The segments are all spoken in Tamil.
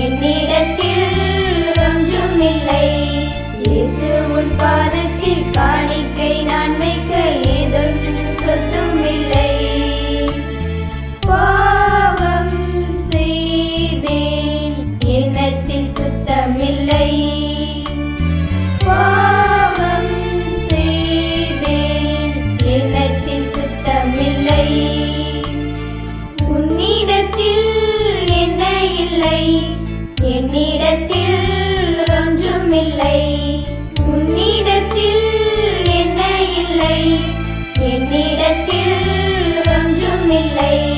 என்னிடத்தில் ஒன்றுமில்லை இயேசு உன் பாதத்தில் காணிக்கை நான் வைக்க ஏதொன்றும் இல்லை பாவம் செய்தேன் எண்ணத்தில் சுத்தமில்லை. பாவம் செய்தேன் எண்ணத்தில் சுத்தமில்லை. உன்னிடத்தில் என்ன இல்லை? என்னிடத்தில் ஒன்றுமில்லை. உன்னிடத்தில் என்ன இல்லை? என்னிடத்தில் ஒன்றுமில்லை.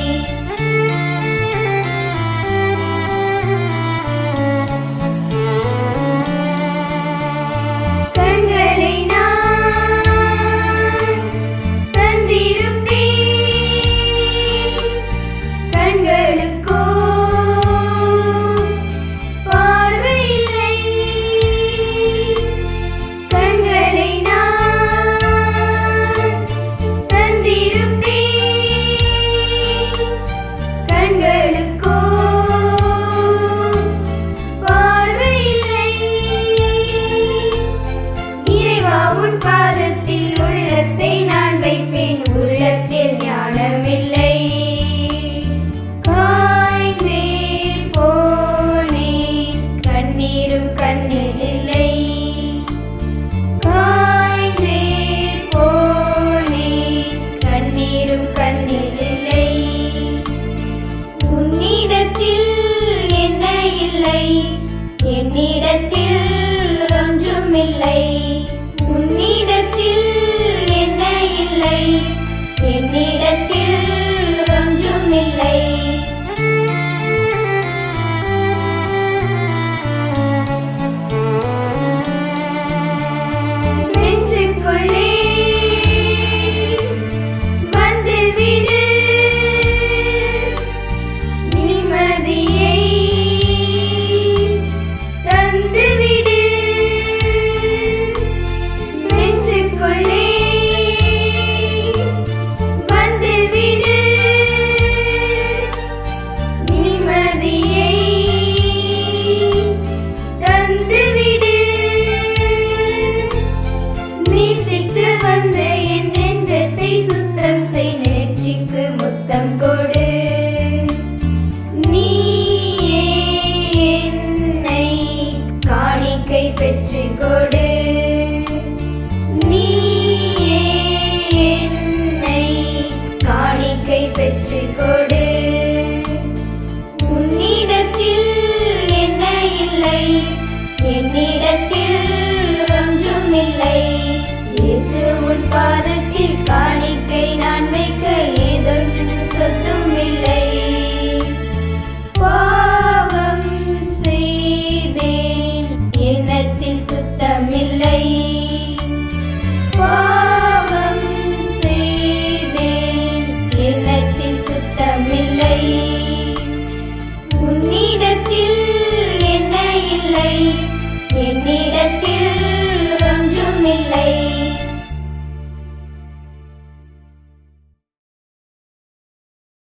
made.